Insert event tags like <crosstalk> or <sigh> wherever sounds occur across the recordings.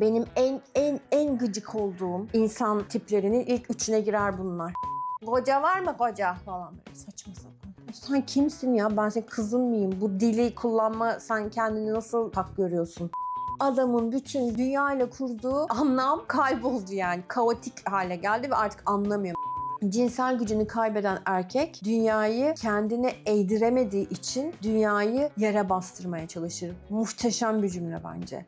Benim en en en gıcık olduğum insan tiplerinin ilk üçüne girer bunlar. Koca var mı koca falan böyle saçma sapan. Sen kimsin ya? Ben senin kızın mıyım? Bu dili kullanma sen kendini nasıl hak görüyorsun? Adamın bütün dünya ile kurduğu anlam kayboldu yani. Kaotik hale geldi ve artık anlamıyor. Cinsel gücünü kaybeden erkek dünyayı kendine eğdiremediği için dünyayı yere bastırmaya çalışır. Muhteşem bir cümle bence.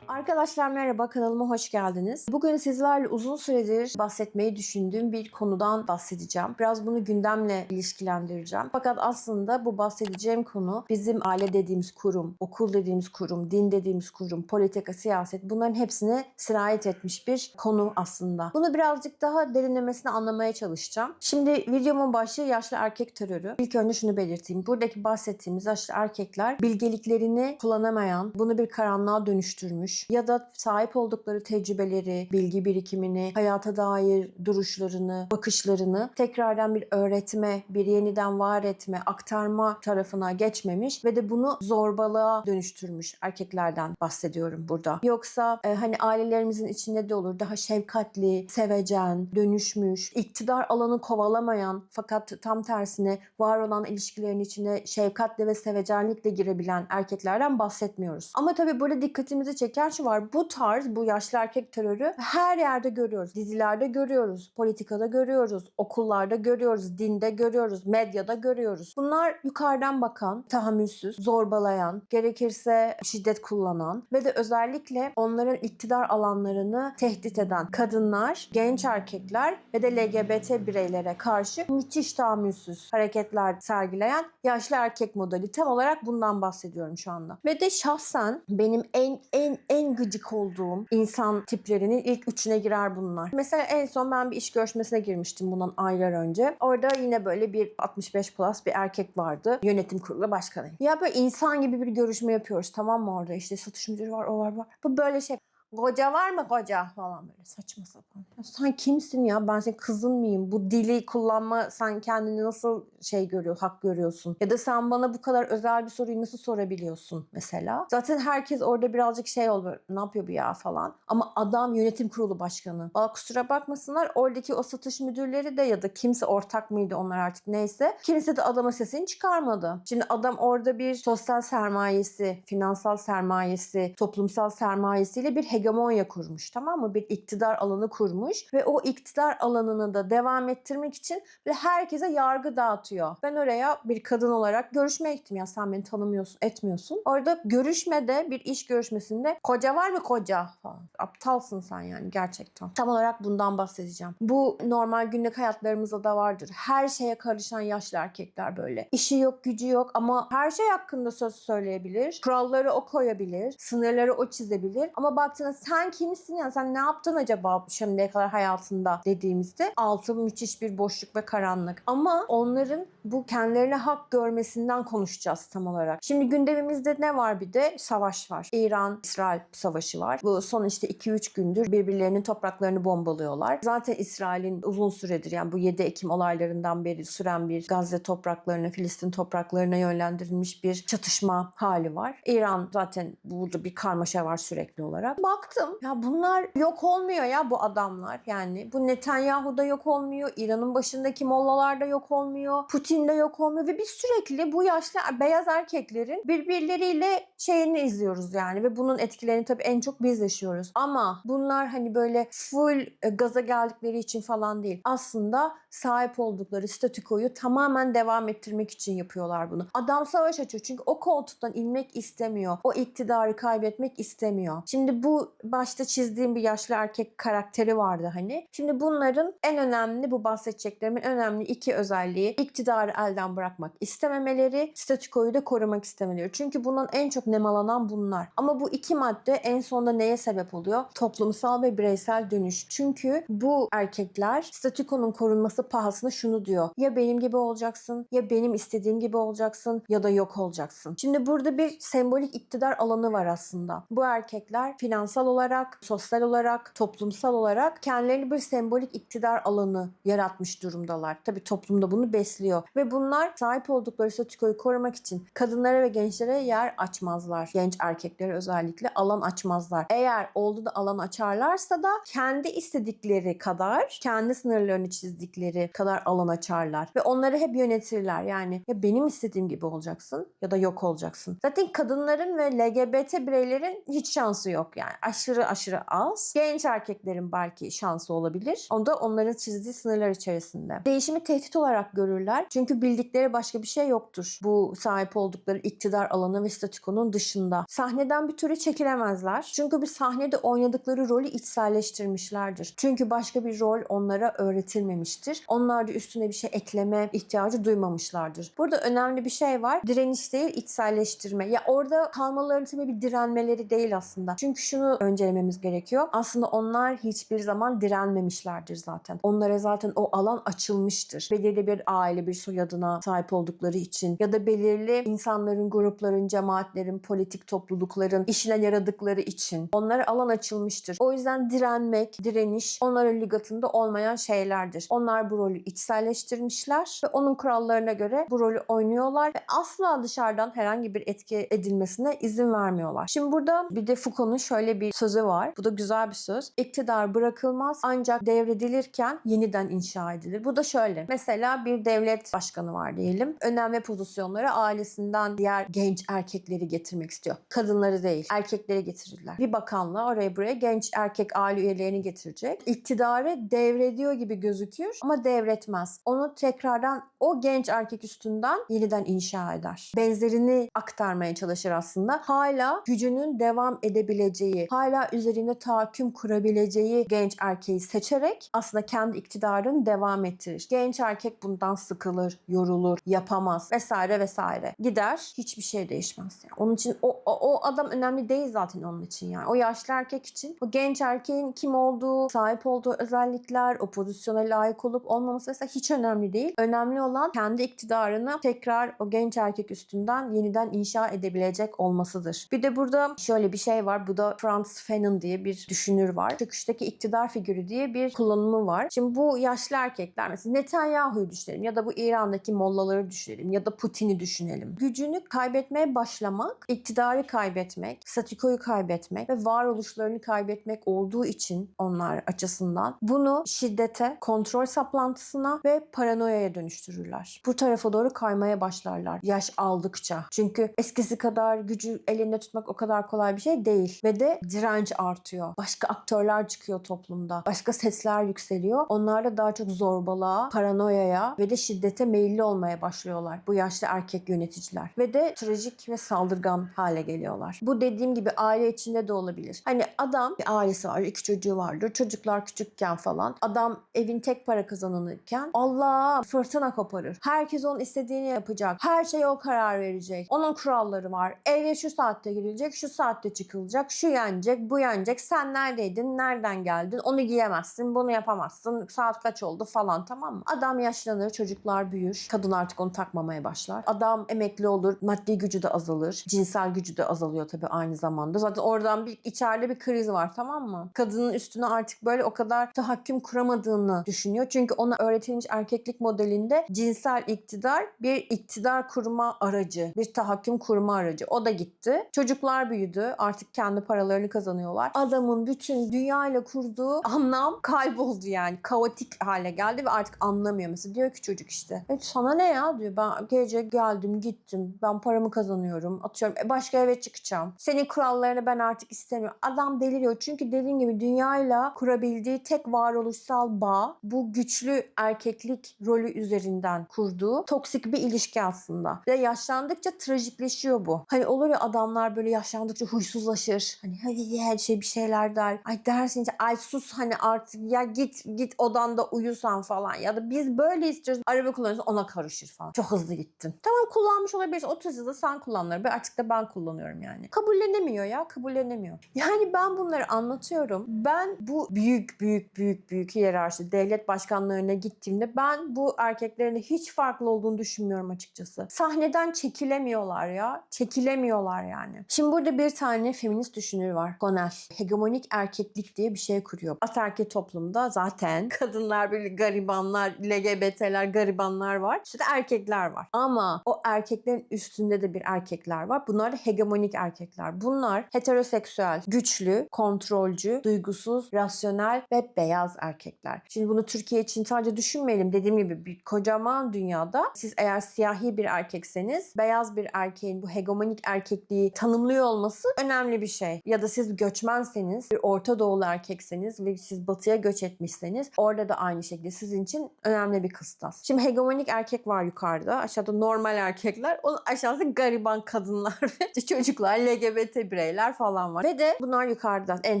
Arkadaşlar merhaba kanalıma hoş geldiniz. Bugün sizlerle uzun süredir bahsetmeyi düşündüğüm bir konudan bahsedeceğim. Biraz bunu gündemle ilişkilendireceğim. Fakat aslında bu bahsedeceğim konu bizim aile dediğimiz kurum, okul dediğimiz kurum, din dediğimiz kurum, politika, siyaset bunların hepsine sirayet etmiş bir konu aslında. Bunu birazcık daha derinlemesine anlamaya çalışacağım. Şimdi videomun başlığı yaşlı erkek terörü. İlk önce şunu belirteyim. Buradaki bahsettiğimiz yaşlı erkekler bilgeliklerini kullanamayan, bunu bir karanlığa dönüştürmüş ya da sahip oldukları tecrübeleri, bilgi birikimini, hayata dair duruşlarını, bakışlarını tekrardan bir öğretme, bir yeniden var etme, aktarma tarafına geçmemiş ve de bunu zorbalığa dönüştürmüş erkeklerden bahsediyorum burada. Yoksa e, hani ailelerimizin içinde de olur daha şefkatli, sevecen, dönüşmüş, iktidar alanı kovalamayan fakat tam tersine var olan ilişkilerin içine şefkatle ve sevecenlikle girebilen erkeklerden bahsetmiyoruz. Ama tabii burada dikkatimizi çeken şu var. Bu tarz, bu yaşlı erkek terörü her yerde görüyoruz. Dizilerde görüyoruz, politikada görüyoruz, okullarda görüyoruz, dinde görüyoruz, medyada görüyoruz. Bunlar yukarıdan bakan, tahammülsüz, zorbalayan, gerekirse şiddet kullanan ve de özellikle onların iktidar alanlarını tehdit eden kadınlar, genç erkekler ve de LGBT bireylere karşı müthiş tahammülsüz hareketler sergileyen yaşlı erkek modeli. Tam olarak bundan bahsediyorum şu anda. Ve de şahsen benim en en en gıcık olduğum insan tiplerinin ilk üçüne girer bunlar. Mesela en son ben bir iş görüşmesine girmiştim bundan aylar önce. Orada yine böyle bir 65 plus bir erkek vardı. Yönetim kurulu başkanıyım. Ya böyle insan gibi bir görüşme yapıyoruz tamam mı orada? İşte satış müdürü var, o var, var. Bu böyle şey. Koca var mı koca falan böyle saçma sapan. Sen kimsin ya? Ben senin kızın mıyım? Bu dili kullanma sen kendini nasıl şey görüyor, hak görüyorsun? Ya da sen bana bu kadar özel bir soruyu nasıl sorabiliyorsun mesela? Zaten herkes orada birazcık şey böyle, Ne yapıyor bu ya falan. Ama adam yönetim kurulu başkanı. Valla kusura bakmasınlar oradaki o satış müdürleri de ya da kimse ortak mıydı onlar artık neyse. Kimse de adama sesini çıkarmadı. Şimdi adam orada bir sosyal sermayesi, finansal sermayesi, toplumsal sermayesiyle bir hegemonya kurmuş tamam mı? Bir iktidar alanı kurmuş ve o iktidar alanını da devam ettirmek için ve herkese yargı dağıtıyor. Ben oraya bir kadın olarak görüşmeye gittim ya sen beni tanımıyorsun, etmiyorsun. Orada görüşmede bir iş görüşmesinde koca var mı koca falan. Aptalsın sen yani gerçekten. Tam olarak bundan bahsedeceğim. Bu normal günlük hayatlarımızda da vardır. Her şeye karışan yaşlı erkekler böyle. İşi yok, gücü yok ama her şey hakkında söz söyleyebilir. Kuralları o koyabilir. Sınırları o çizebilir. Ama baktığında sen kimsin ya? Sen ne yaptın acaba şimdiye kadar hayatında dediğimizde altı müthiş bir boşluk ve karanlık. Ama onların bu kendilerine hak görmesinden konuşacağız tam olarak. Şimdi gündemimizde ne var bir de? Savaş var. İran-İsrail savaşı var. Bu son işte 2-3 gündür birbirlerinin topraklarını bombalıyorlar. Zaten İsrail'in uzun süredir yani bu 7 Ekim olaylarından beri süren bir Gazze topraklarına, Filistin topraklarına yönlendirilmiş bir çatışma hali var. İran zaten burada bir karmaşa var sürekli olarak. Baktım ya bunlar yok olmuyor ya bu adamlar. Yani bu Netanyahu da yok olmuyor. İran'ın başındaki mollalar da yok olmuyor. Putin de yok olmuyor ve biz sürekli bu yaşlı beyaz erkeklerin birbirleriyle şeyini izliyoruz yani ve bunun etkilerini tabii en çok biz yaşıyoruz. Ama bunlar hani böyle full e, gaza geldikleri için falan değil. Aslında sahip oldukları statükoyu tamamen devam ettirmek için yapıyorlar bunu. Adam savaş açıyor çünkü o koltuktan inmek istemiyor. O iktidarı kaybetmek istemiyor. Şimdi bu başta çizdiğim bir yaşlı erkek karakteri vardı hani. Şimdi bunların en önemli bu bahsedeceklerimin önemli iki özelliği iktidarı elden bırakmak istememeleri, statükoyu da korumak istemeleri. Çünkü bundan en çok nemalanan bunlar. Ama bu iki madde en sonunda neye sebep oluyor? Toplumsal ve bireysel dönüş. Çünkü bu erkekler statükonun korunması pahasına şunu diyor. Ya benim gibi olacaksın, ya benim istediğim gibi olacaksın ya da yok olacaksın. Şimdi burada bir sembolik iktidar alanı var aslında. Bu erkekler finansal finansal olarak, sosyal olarak, toplumsal olarak kendilerini bir sembolik iktidar alanı yaratmış durumdalar. Tabii toplumda bunu besliyor ve bunlar sahip oldukları statükoyu korumak için kadınlara ve gençlere yer açmazlar. Genç erkeklere özellikle alan açmazlar. Eğer oldu da alan açarlarsa da kendi istedikleri kadar, kendi sınırlarını çizdikleri kadar alan açarlar ve onları hep yönetirler. Yani ya benim istediğim gibi olacaksın ya da yok olacaksın. Zaten kadınların ve LGBT bireylerin hiç şansı yok yani. Aşırı aşırı az. Genç erkeklerin belki şansı olabilir. O da onların çizdiği sınırlar içerisinde. Değişimi tehdit olarak görürler. Çünkü bildikleri başka bir şey yoktur. Bu sahip oldukları iktidar alanı ve statükonun dışında. Sahneden bir türlü çekilemezler. Çünkü bir sahnede oynadıkları rolü içselleştirmişlerdir. Çünkü başka bir rol onlara öğretilmemiştir. Onlar da üstüne bir şey ekleme ihtiyacı duymamışlardır. Burada önemli bir şey var. Direniş değil, içselleştirme. Ya orada kalmalarının sebebi direnmeleri değil aslında. Çünkü şunu öncelememiz gerekiyor. Aslında onlar hiçbir zaman direnmemişlerdir zaten. Onlara zaten o alan açılmıştır. Belirli bir aile, bir soyadına sahip oldukları için ya da belirli insanların, grupların, cemaatlerin, politik toplulukların işine yaradıkları için onlara alan açılmıştır. O yüzden direnmek, direniş onların lügatında olmayan şeylerdir. Onlar bu rolü içselleştirmişler ve onun kurallarına göre bu rolü oynuyorlar ve asla dışarıdan herhangi bir etki edilmesine izin vermiyorlar. Şimdi burada bir de Foucault'un şöyle bir sözü var. Bu da güzel bir söz. İktidar bırakılmaz ancak devredilirken yeniden inşa edilir. Bu da şöyle. Mesela bir devlet başkanı var diyelim. Önemli pozisyonlara ailesinden diğer genç erkekleri getirmek istiyor. Kadınları değil, erkekleri getirirler. Bir bakanlığa oraya buraya genç erkek aile üyelerini getirecek. İktidarı devrediyor gibi gözükür ama devretmez. Onu tekrardan o genç erkek üstünden yeniden inşa eder. Benzerini aktarmaya çalışır aslında. Hala gücünün devam edebileceği, hala üzerinde tahakküm kurabileceği genç erkeği seçerek aslında kendi iktidarını devam ettirir. Genç erkek bundan sıkılır, yorulur, yapamaz vesaire vesaire. Gider, hiçbir şey değişmez. Yani. Onun için o, o, o adam önemli değil zaten onun için yani. O yaşlı erkek için o genç erkeğin kim olduğu, sahip olduğu özellikler, o pozisyona layık olup olmaması vesaire hiç önemli değil. Önemli olan kendi iktidarını tekrar o genç erkek üstünden yeniden inşa edebilecek olmasıdır. Bir de burada şöyle bir şey var. Bu da Franz Fanon diye bir düşünür var. Çöküşteki iktidar figürü diye bir kullanımı var. Şimdi bu yaşlı erkekler mesela Netanyahu'yu düşünelim ya da bu İran'daki mollaları düşünelim ya da Putin'i düşünelim. Gücünü kaybetmeye başlamak, iktidarı kaybetmek, statükoyu kaybetmek ve varoluşlarını kaybetmek olduğu için onlar açısından bunu şiddete, kontrol saplantısına ve paranoyaya dönüştürürler. Bu tarafa doğru kaymaya başlarlar yaş aldıkça. Çünkü eskisi kadar gücü elinde tutmak o kadar kolay bir şey değil. Ve de direnç artıyor. Başka aktörler çıkıyor toplumda. Başka sesler yükseliyor. Onlar da daha çok zorbalığa, paranoyaya ve de şiddete meyilli olmaya başlıyorlar. Bu yaşlı erkek yöneticiler. Ve de trajik ve saldırgan hale geliyorlar. Bu dediğim gibi aile içinde de olabilir. Hani adam bir ailesi var, iki çocuğu vardır. Çocuklar küçükken falan. Adam evin tek para kazanırken Allah fırtına koparır. Herkes onun istediğini yapacak. Her şeye o karar verecek. Onun kuralları var. Eve şu saatte girilecek, şu saatte çıkılacak, şu yenecek, bu yenecek. Sen neredeydin, nereden geldin? Onu giyemezsin, bunu yapamazsın. Saat kaç oldu falan tamam mı? Adam yaşlanır, çocuklar büyür. Kadın artık onu takmamaya başlar. Adam emekli olur, maddi gücü de azalır. Cinsel gücü de azalıyor tabii aynı zamanda. Zaten oradan bir içeride bir kriz var tamam mı? Kadının üstüne artık böyle o kadar tahakküm kuramadığını düşünüyor. Çünkü ona öğretilmiş erkeklik modelinde cinsel iktidar bir iktidar kurma aracı, bir tahakküm kurma aracı. O da gitti. Çocuklar büyüdü. Artık kendi paralarını kazanıyorlar. Adamın bütün dünyayla kurduğu anlam kayboldu yani. Kaotik hale geldi ve artık anlamıyor. Mesela diyor ki çocuk işte. E sana ne ya diyor. Ben gece geldim gittim. Ben paramı kazanıyorum. Atıyorum e başka eve çıkacağım. Senin kurallarını ben artık istemiyorum. Adam deliriyor. Çünkü dediğim gibi dünyayla kurabildiği tek varoluşsal bağ bu güçlü erkeklik rolü üzerinden kurduğu toksik bir ilişki aslında. Ve yaşlandıkça trajikleşiyor bu. Hani olur ya adamlar böyle yaşlandıkça huysuzlaşır. Hani hadi her şey bir şeyler der. Ay dersin ki ay sus hani artık ya git git odanda uyusan falan. Ya da biz böyle istiyoruz. Araba kullanıyorsun ona karışır falan. Çok hızlı gittin. Tamam kullanmış olabilirsin. 30 yılda sen kullanır. Artık da ben kullanıyorum yani. Kabullenemiyor ya. Kabullenemiyor. Yani ben bunları anlatıyorum. Ben bu büyük büyük büyük büyük hiyerarşi devlet başkanlarına gittiğimde ben bu erkeklerin hiç farklı olduğunu düşünmüyorum açıkçası. Sahneden çekilemiyorlar ya. Çekilemiyorlar yani. Şimdi burada bir tane feminist düşünür var. Var. Gonel. Hegemonik erkeklik diye bir şey kuruyor. Ataerkil toplumda zaten <laughs> kadınlar böyle garibanlar, LGBT'ler garibanlar var. İşte de erkekler var. Ama o erkeklerin üstünde de bir erkekler var. Bunlar da hegemonik erkekler. Bunlar heteroseksüel, güçlü, kontrolcü, duygusuz, rasyonel ve beyaz erkekler. Şimdi bunu Türkiye için sadece düşünmeyelim. Dediğim gibi bir kocaman dünyada siz eğer siyahi bir erkekseniz beyaz bir erkeğin bu hegemonik erkekliği tanımlıyor olması önemli bir şey. Ya da siz göçmenseniz, bir Orta Doğulu erkekseniz ve siz batıya göç etmişseniz orada da aynı şekilde sizin için önemli bir kıstas. Şimdi hegemonik erkek var yukarıda. Aşağıda normal erkekler. Onun aşağısı gariban kadınlar <laughs> ve çocuklar, LGBT bireyler falan var. Ve de bunlar yukarıda, en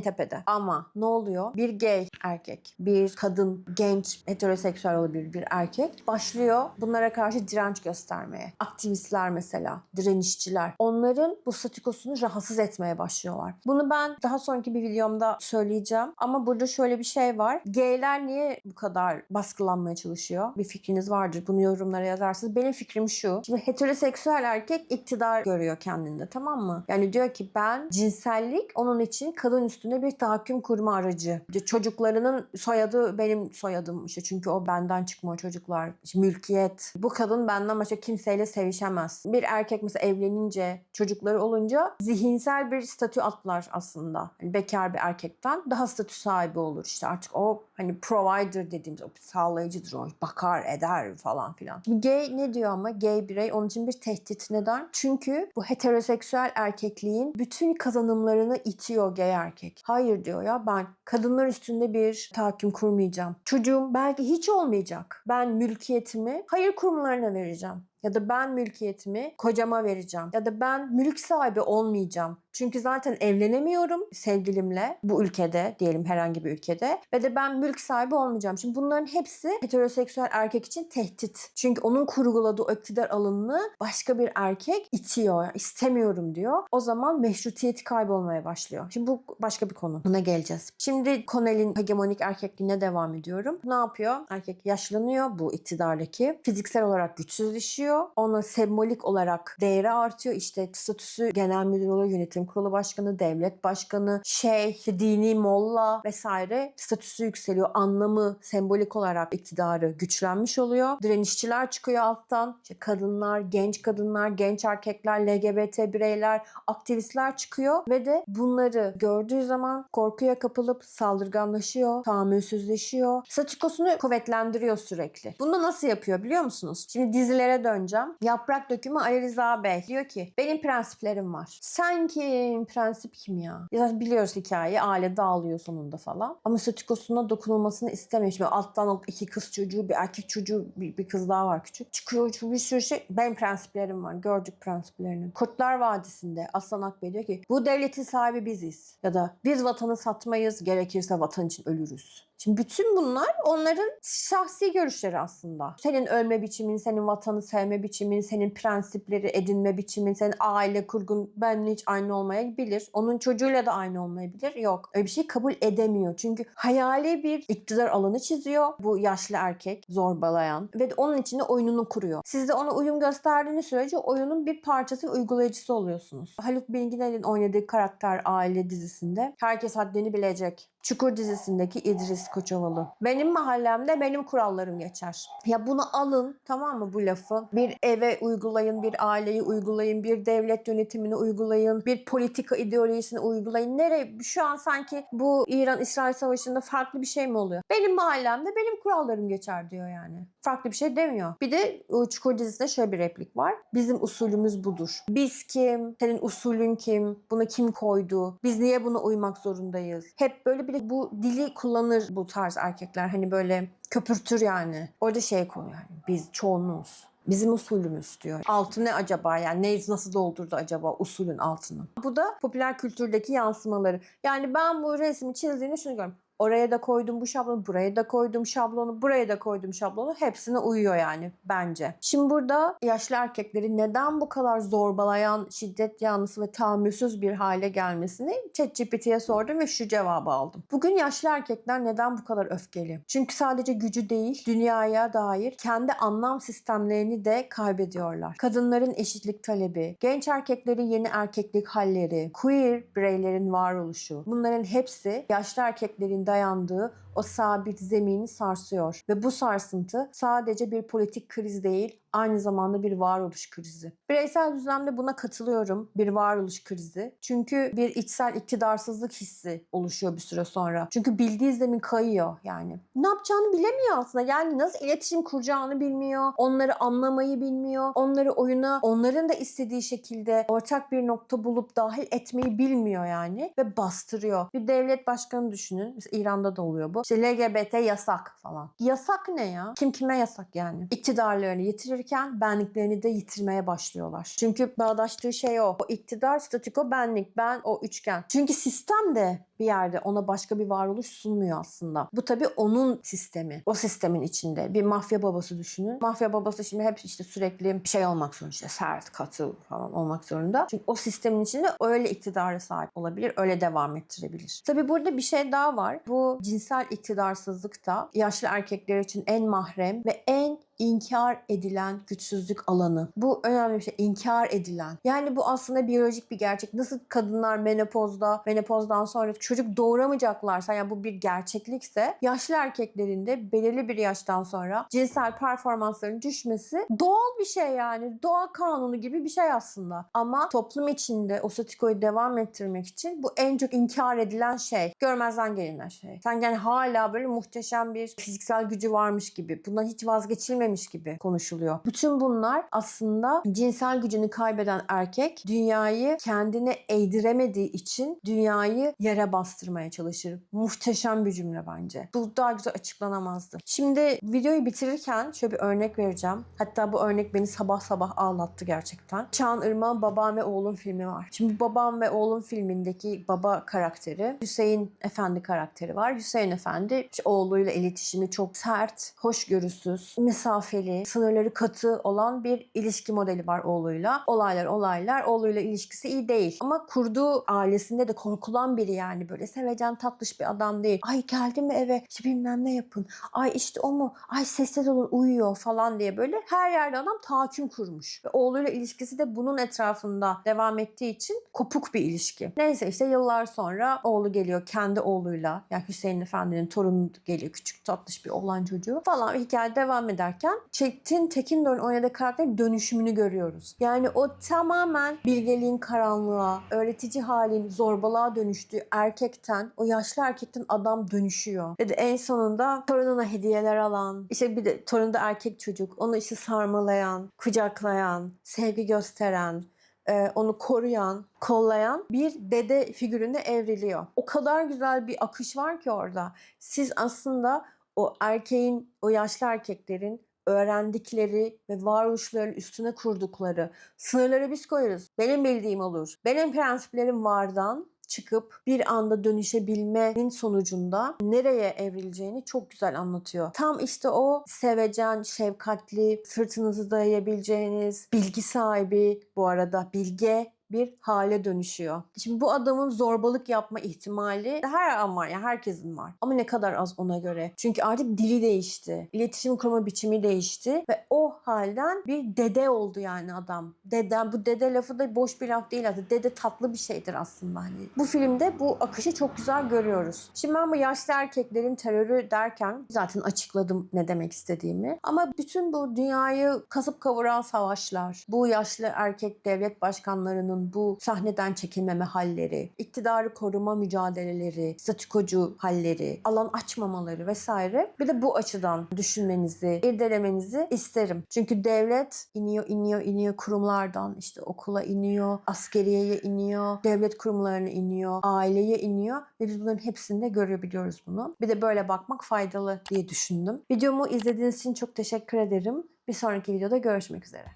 tepede. Ama ne oluyor? Bir gay erkek, bir kadın, genç, heteroseksüel olabilir bir erkek başlıyor bunlara karşı direnç göstermeye. Aktivistler mesela, direnişçiler. Onların bu statükosunu rahatsız etmeye başlıyorlar. Bunu ben daha sonraki bir videomda söyleyeceğim. Ama burada şöyle bir şey var. Gayler niye bu kadar baskılanmaya çalışıyor? Bir fikriniz vardır. Bunu yorumlara yazarsınız. Benim fikrim şu. Şimdi heteroseksüel erkek iktidar görüyor kendinde tamam mı? Yani diyor ki ben cinsellik onun için kadın üstünde bir tahakküm kurma aracı. Çocuklarının soyadı benim soyadım işte çünkü o benden çıkma o çocuklar. İşte mülkiyet. Bu kadın benden başka kimseyle sevişemez. Bir erkek mesela evlenince çocukları olunca zihinsel bir statü atlar aslında. Hani bekar bir erkekten daha statü sahibi olur işte artık o hani provider dediğimiz o sağlayıcıdır o bakar eder falan filan. Gay ne diyor ama gay birey onun için bir tehdit neden? Çünkü bu heteroseksüel erkekliğin bütün kazanımlarını itiyor gay erkek. Hayır diyor ya ben kadınlar üstünde bir tahakküm kurmayacağım. Çocuğum belki hiç olmayacak. Ben mülkiyetimi hayır kurumlarına vereceğim. Ya da ben mülkiyetimi kocama vereceğim. Ya da ben mülk sahibi olmayacağım. Çünkü zaten evlenemiyorum sevgilimle bu ülkede diyelim herhangi bir ülkede ve de ben mülk sahibi olmayacağım. Şimdi bunların hepsi heteroseksüel erkek için tehdit. Çünkü onun kurguladığı iktidar alanını başka bir erkek itiyor. istemiyorum diyor. O zaman meşrutiyeti kaybolmaya başlıyor. Şimdi bu başka bir konu. Buna geleceğiz. Şimdi Connell'in hegemonik erkekliğine devam ediyorum. Ne yapıyor? Erkek yaşlanıyor bu iktidardaki. Fiziksel olarak güçsüzleşiyor. Ona sembolik olarak değeri artıyor. İşte statüsü genel müdür oluyor, yönetim kurulu başkanı, devlet başkanı, şeyh, dini molla vesaire statüsü yükseliyor. Anlamı sembolik olarak iktidarı güçlenmiş oluyor. Direnişçiler çıkıyor alttan. İşte kadınlar, genç kadınlar, genç erkekler, LGBT bireyler, aktivistler çıkıyor ve de bunları gördüğü zaman korkuya kapılıp saldırganlaşıyor, tahammülsüzleşiyor. Statükosunu kuvvetlendiriyor sürekli. Bunu nasıl yapıyor biliyor musunuz? Şimdi dizilere döneceğim. Yaprak dökümü Ali Rıza Bey diyor ki benim prensiplerim var. Sen kim? Prensip kim ya? Ya biliyoruz hikayeyi. Aile dağılıyor sonunda falan. Ama statükosuna dokunulmasını istemiyor. Şimdi alttan o iki kız çocuğu, bir erkek çocuğu, bir, bir kız daha var küçük. Çıkıyor bir sürü şey. Benim prensiplerim var. Gördük prensiplerini. Kurtlar Vadisi'nde Aslan Akbey diyor ki bu devletin sahibi biziz. Ya da biz vatanı satmayız. Gerekirse vatan için ölürüz. Şimdi bütün bunlar onların şahsi görüşleri aslında. Senin ölme biçimin, senin vatanı sevme biçimin, senin prensipleri edinme biçimin, senin aile kurgun benimle hiç aynı olmayabilir. Onun çocuğuyla da aynı olmayabilir. Yok. Öyle bir şey kabul edemiyor. Çünkü hayali bir iktidar alanı çiziyor bu yaşlı erkek zorbalayan ve onun içinde oyununu kuruyor. Siz de ona uyum gösterdiğiniz sürece oyunun bir parçası ve uygulayıcısı oluyorsunuz. Haluk Bilginer'in oynadığı karakter Aile dizisinde herkes haddini bilecek. Çukur dizisindeki İdris Koçovalı. Benim mahallemde benim kurallarım geçer. Ya bunu alın tamam mı bu lafı? Bir eve uygulayın, bir aileyi uygulayın, bir devlet yönetimini uygulayın, bir politika ideolojisini uygulayın. Nereye? Şu an sanki bu İran-İsrail savaşında farklı bir şey mi oluyor? Benim mahallemde benim kurallarım geçer diyor yani. Farklı bir şey demiyor. Bir de o Çukur dizisinde şöyle bir replik var. Bizim usulümüz budur. Biz kim? Senin usulün kim? Bunu kim koydu? Biz niye buna uymak zorundayız? Hep böyle bir de bu dili kullanır bu tarz erkekler. Hani böyle köpürtür yani. Orada şey koyuyor yani. Biz çoğunluğuz. Bizim usulümüz diyor. Altı ne acaba yani ne nasıl doldurdu acaba usulün altını? Bu da popüler kültürdeki yansımaları. Yani ben bu resmi çizdiğinde şunu görüyorum. Oraya da koydum bu şablonu, buraya da koydum şablonu, buraya da koydum şablonu. Hepsine uyuyor yani bence. Şimdi burada yaşlı erkekleri neden bu kadar zorbalayan, şiddet yanlısı ve tahammülsüz bir hale gelmesini ChatGPT'ye sordum ve şu cevabı aldım. Bugün yaşlı erkekler neden bu kadar öfkeli? Çünkü sadece gücü değil, dünyaya dair kendi anlam sistemlerini de kaybediyorlar. Kadınların eşitlik talebi, genç erkeklerin yeni erkeklik halleri, queer bireylerin varoluşu. Bunların hepsi yaşlı erkeklerin dayandığı o sabit zemini sarsıyor. Ve bu sarsıntı sadece bir politik kriz değil, aynı zamanda bir varoluş krizi. Bireysel düzlemde buna katılıyorum. Bir varoluş krizi. Çünkü bir içsel iktidarsızlık hissi oluşuyor bir süre sonra. Çünkü bildiği zemin kayıyor yani. Ne yapacağını bilemiyor aslında. Yani nasıl iletişim kuracağını bilmiyor. Onları anlamayı bilmiyor. Onları oyuna onların da istediği şekilde ortak bir nokta bulup dahil etmeyi bilmiyor yani. Ve bastırıyor. Bir devlet başkanı düşünün. Mesela İran'da da oluyor bu. İşte LGBT yasak falan. Yasak ne ya? Kim kime yasak yani? İktidarlarını yitirirken benliklerini de yitirmeye başlıyorlar. Çünkü bağdaştığı şey o. O iktidar, statiko, benlik. Ben o üçgen. Çünkü sistem de bir yerde ona başka bir varoluş sunmuyor aslında. Bu tabii onun sistemi. O sistemin içinde. Bir mafya babası düşünün. Mafya babası şimdi hep işte sürekli bir şey olmak zorunda. işte sert, katı falan olmak zorunda. Çünkü o sistemin içinde öyle iktidara sahip olabilir. Öyle devam ettirebilir. Tabii burada bir şey daha var. Bu cinsel iktidarsızlık da yaşlı erkekler için en mahrem ve en inkar edilen güçsüzlük alanı. Bu önemli bir şey. İnkar edilen. Yani bu aslında biyolojik bir gerçek. Nasıl kadınlar menopozda, menopozdan sonra çocuk doğuramayacaklarsa yani bu bir gerçeklikse yaşlı erkeklerin de belirli bir yaştan sonra cinsel performansların düşmesi doğal bir şey yani. Doğa kanunu gibi bir şey aslında. Ama toplum içinde o statikoyu devam ettirmek için bu en çok inkar edilen şey. Görmezden gelinen şey. Sen yani hala böyle muhteşem bir fiziksel gücü varmış gibi. Bundan hiç vazgeçilmemiş gibi konuşuluyor. Bütün bunlar aslında cinsel gücünü kaybeden erkek dünyayı kendine eğdiremediği için dünyayı yere bastırmaya çalışır. Muhteşem bir cümle bence. Bu daha güzel açıklanamazdı. Şimdi videoyu bitirirken şöyle bir örnek vereceğim. Hatta bu örnek beni sabah sabah ağlattı gerçekten. Çağan Irmak'ın Babam ve Oğlum filmi var. Şimdi Babam ve Oğlum filmindeki baba karakteri Hüseyin Efendi karakteri var. Hüseyin Efendi işte oğluyla iletişimi çok sert, hoşgörüsüz, mesafeli, sınırları katı olan bir ilişki modeli var oğluyla. Olaylar olaylar. Oğluyla ilişkisi iyi değil. Ama kurduğu ailesinde de korkulan biri yani böyle sevecen tatlış bir adam değil. Ay geldi mi eve işte bilmem ne yapın. Ay işte o mu? Ay sessiz olun uyuyor falan diye böyle her yerde adam tahakküm kurmuş. Ve oğluyla ilişkisi de bunun etrafında devam ettiği için kopuk bir ilişki. Neyse işte yıllar sonra oğlu geliyor kendi oğluyla. Yani Hüseyin Efendi'nin torunu geliyor. Küçük tatlış bir oğlan çocuğu falan. Hikaye devam ederken Çetin Tekindor'un oynadığı karakterin dönüşümünü görüyoruz. Yani o tamamen bilgeliğin karanlığa, öğretici halin zorbalığa dönüştüğü erkekten, o yaşlı erkekten adam dönüşüyor. Ve de en sonunda torununa hediyeler alan, işte bir de torunu da erkek çocuk, onu işte sarmalayan, kucaklayan, sevgi gösteren, e, onu koruyan, kollayan bir dede figürüne evriliyor. O kadar güzel bir akış var ki orada. Siz aslında o erkeğin, o yaşlı erkeklerin öğrendikleri ve varoluşların üstüne kurdukları sınırları biz koyarız. Benim bildiğim olur. Benim prensiplerim vardan çıkıp bir anda dönüşebilmenin sonucunda nereye evrileceğini çok güzel anlatıyor. Tam işte o sevecen, şefkatli, sırtınızı dayayabileceğiniz, bilgi sahibi bu arada bilge bir hale dönüşüyor. Şimdi bu adamın zorbalık yapma ihtimali her an var ya yani herkesin var. Ama ne kadar az ona göre. Çünkü artık dili değişti. İletişim kurma biçimi değişti ve o halden bir dede oldu yani adam. Dede bu dede lafı da boş bir laf değil aslında. Dede tatlı bir şeydir aslında hani. Bu filmde bu akışı çok güzel görüyoruz. Şimdi ben bu yaşlı erkeklerin terörü derken zaten açıkladım ne demek istediğimi. Ama bütün bu dünyayı kasıp kavuran savaşlar, bu yaşlı erkek devlet başkanlarının bu sahneden çekilmeme halleri, iktidarı koruma mücadeleleri, statikocu halleri, alan açmamaları vesaire. Bir de bu açıdan düşünmenizi, irdelemenizi isterim. Çünkü devlet iniyor, iniyor, iniyor kurumlardan işte okula iniyor, askeriyeye iniyor, devlet kurumlarına iniyor, aileye iniyor ve biz bunların hepsinde görebiliyoruz bunu. Bir de böyle bakmak faydalı diye düşündüm. Videomu izlediğiniz için çok teşekkür ederim. Bir sonraki videoda görüşmek üzere.